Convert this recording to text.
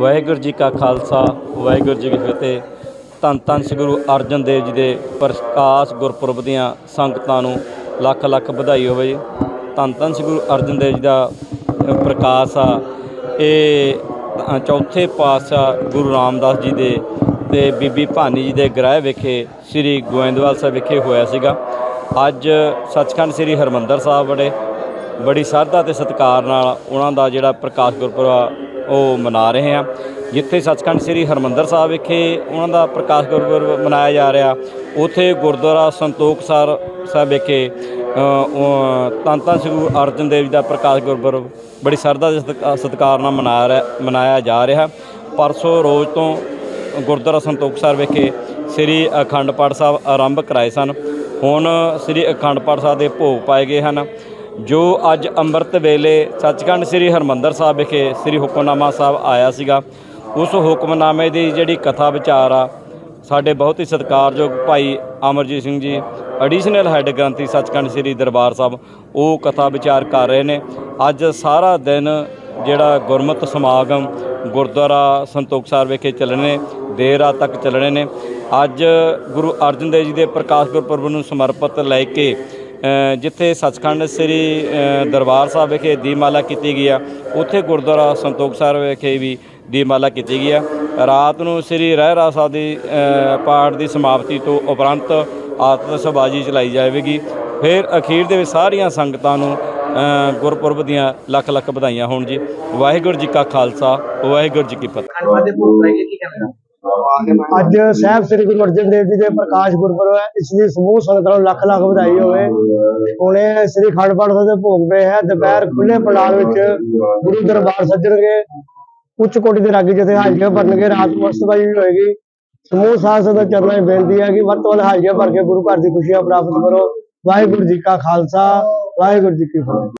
ਵਾਹਿਗੁਰੂ ਜੀ ਕਾ ਖਾਲਸਾ ਵਾਹਿਗੁਰੂ ਜੀ ਕੀ ਫਤਿਹ। ਧੰਨ ਧੰਨ ਸ੍ਰੀ ਗੁਰੂ ਅਰਜਨ ਦੇਵ ਜੀ ਦੇ ਪ੍ਰਕਾਸ਼ ਗੁਰਪੁਰਬ ਦੀਆਂ ਸੰਗਤਾਂ ਨੂੰ ਲੱਖ ਲੱਖ ਵਧਾਈ ਹੋਵੇ ਜੀ। ਧੰਨ ਧੰਨ ਸ੍ਰੀ ਗੁਰੂ ਅਰਜਨ ਦੇਵ ਜੀ ਦਾ ਪ੍ਰਕਾਸ਼ ਆ। ਇਹ ਚੌਥੇ ਪਾਤਸ਼ਾਹ ਗੁਰੂ ਰਾਮਦਾਸ ਜੀ ਦੇ ਤੇ ਬੀਬੀ ਭਾਨੀ ਜੀ ਦੇ ਗ੍ਰਹਿ ਵਿਖੇ ਸ੍ਰੀ ਗੋਇੰਦਵਾਲ ਸਾਹਿਬ ਵਿਖੇ ਹੋਇਆ ਸੀਗਾ। ਅੱਜ ਸੱਚਖੰਡ ਸ੍ਰੀ ਹਰਮੰਦਰ ਸਾਹਿਬ ਬੜੇ ਬੜੀ ਸ਼ਰਧਾ ਤੇ ਸਤਿਕਾਰ ਨਾਲ ਉਹਨਾਂ ਦਾ ਜਿਹੜਾ ਪ੍ਰਕਾਸ਼ ਗੁਰਪੁਰਬ ਆ, ਉਹ ਮਨਾ ਰਹੇ ਆ। ਜਿੱਥੇ ਸੱਚਖੰਡ ਸ੍ਰੀ ਹਰਮੰਦਰ ਸਾਹਿਬ ਵਿਖੇ ਉਹਨਾਂ ਦਾ ਪ੍ਰਕਾਸ਼ ਗੁਰਪੁਰਬ ਮਨਾਇਆ ਜਾ ਰਿਹਾ ਉਥੇ ਗੁਰਦੁਆਰਾ ਸੰਤੋਖ ਸਰ ਸਾਹਿਬ ਵਿਖੇ ਅ, ਉਹ ਧੰਨ ਧੰਨ ਸ੍ਰੀ ਗੁਰੂ ਅਰਜਨ ਦੇਵ ਜੀ ਦਾ ਪ੍ਰਕਾਸ਼ ਗੁਰਪੁਰਬ ਬੜੀ ਸ਼ਰਧਾ ਦੇ ਸਤਿਕਾ- ਸਤਿਕਾਰ ਨਾਲ ਮਨਾਇਆ ਰਿਹਾ- ਮਨਾਇਆ ਜਾ ਰਿਹਾ। ਪਰਸੋਂ ਰੋਜ਼ ਤੋਂ ਗੁਰਦੁਆਰਾ ਸੰਤੋਖ ਸਰ ਵਿਖੇ ਸ੍ਰੀ ਅਖੰਡ ਪਾਠ ਸਾਹਿਬ ਆਰੰਭ ਕਰਾਏ ਸਨ। ਹੁਣ ਸ੍ਰੀ ਅਖੰਡ ਪਾਠ ਸਾਹਿਬ ਦੇ ਭੋਗ ਪਾਏ ਗਏ ਹਨ। ਜੋ ਅੱਜ ਅੰਮ੍ਰਿਤ ਵੇਲੇ ਸੱਚਖੰਡ ਸ੍ਰੀ ਹਰਮੰਦਰ ਸਾਹਿਬ ਵਿਖੇ ਸ੍ਰੀ ਹੁਕਮਨਾਮਾ ਸਾਹਿਬ ਆਇਆ ਸੀਗਾ, ਉਸ ਹੁਕਮਨਾਮੇ ਦੀ ਜਿਹੜੀ ਕਥਾ ਵਿਚਾਰ ਆ, ਸਾਡੇ ਬਹੁਤ ਹੀ ਸਤਿਕਾਰਯੋਗ ਭਾਈ ਅਮਰਜੀਤ ਸਿੰਘ ਜੀ ਐਡੀਸ਼ਨਲ ਹੈੱਡ ਗ੍ਰੰਥੀ ਸੱਚਖੰਡ ਸ੍ਰੀ ਦਰਬਾਰ ਸਾਹਿਬ, ਉਹ ਕਥਾ ਵਿਚਾਰ ਕਰ ਰਹੇ ਨੇ। ਅੱਜ ਸਾਰਾ ਦਿਨ ਜਿਹੜਾ ਗੁਰਮਤਿ ਸਮਾਗਮ ਗੁਰਦੁਆਰਾ ਸੰਤੋਖ ਸਾਹਿਬ ਵਿਖੇ ਚੱਲਣੇ ਦੇਰ ਰਾਤ ਤੱਕ ਚੱਲਣੇ ਨੇ। ਅੱਜ ਗੁਰੂ ਅਰਜਨ ਦੇਵ ਜੀ ਦੇ ਪ੍ਰਕਾਸ਼ ਗੁਰਪੁਰਬ ਨੂੰ ਸਮਰਪਿਤ ਲੈ ਕੇ ਜਿੱਥੇ ਸੱਚਖੰਡ ਸ੍ਰੀ ਦਰਬਾਰ ਸਾਹਿਬ ਵਿਖੇ ਦੀਪਮਾਲਾ ਕੀਤੀ ਗਈ ਆ, ਉੱਥੇ ਗੁਰਦੁਆਰਾ ਸੰਤੋਖ ਸਾਹਿਬ ਵਿਖੇ ਵੀ ਦੀਪਮਾਲਾ ਕੀਤੀ ਗਈ ਆ। ਰਾਤ ਨੂੰ ਸ੍ਰੀ ਰਹਿਰਾ ਸਾਹਿਬ ਦੀ ਪਾਠ ਦੀ ਸਮਾਪਤੀ ਤੋਂ ਉਪਰੰਤ ਆਤਮ ਸ਼ਬਾਜ਼ੀ ਚਲਾਈ ਜਾਵੇਗੀ। ਫਿਰ ਅਖੀਰ ਦੇ ਵਿੱਚ ਸਾਰੀਆਂ ਸੰਗਤਾਂ ਨੂੰ ਗੁਰਪੁਰਬ ਦੀਆਂ ਲੱਖ ਲੱਖ ਵਧਾਈਆਂ ਹੋਣ ਜੀ। ਵਾਹਿਗੁਰੂ ਜੀ ਕਾ ਖਾਲਸਾ, ਵਾਹਿਗੁਰੂ ਜੀ ਕੀ ਫਤਿਹ। ਅੱਜ ਸਾਹਿਬ ਸ੍ਰੀ ਗੁਰੂ ਅਰਜਨ ਦੇਵ ਜੀ ਦੇ ਪ੍ਰਕਾਸ਼ ਗੁਰਪੁਰਬ ਹੈ, ਇਸ ਦੀ ਸਮੂਹ ਸੰਗਤ ਨੂੰ ਲੱਖ ਲੱਖ ਵਧਾਈ ਹੋਵੇ। ਹੁਣੇ ਸ੍ਰੀ ਖੰਡ ਪਾਠ ਸਾਹਿਬ ਦੇ ਭੋਗ ਪਏ ਹੈ, ਦੁਪਹਿਰ ਖੁੱਲੇ ਪੰਡਾਲ ਵਿੱਚ ਗੁਰੂ ਦਰਬਾਰ ਸੱਜਣਗੇ। ਉੱਚ ਕੋਟੀ ਦੇ ਰਾਗੀ ਜਿੱਥੇ ਹਾਜ਼ਰੀਆਂ ਭਰਨਗੇ, ਰਾਤ ਨੂੰ ਅਸਤਬਾਜੀ ਵੀ ਹੋਏਗੀ। ਸਮੂਹ ਸਾਧ ਸੰਗਤ ਚਰਨਾਂ 'ਚ ਬੇਨਤੀ ਹੈ ਕਿ ਵੱਧ ਤੋਂ ਵੱਧ ਹਾਜ਼ਰੀਆਂ ਭਰ ਕੇ ਗੁਰੂ ਘਰ ਦੀ ਖੁਸ਼ੀਆਂ ਪ੍ਰਾਪਤ ਕਰੋ। ਵਾਹਿਗੁਰੂ ਜੀ ਕਾ ਖਾਲਸਾ, ਵਾਹਿਗੁਰੂ ਜੀ ਕੀ ਫਤਿਹ।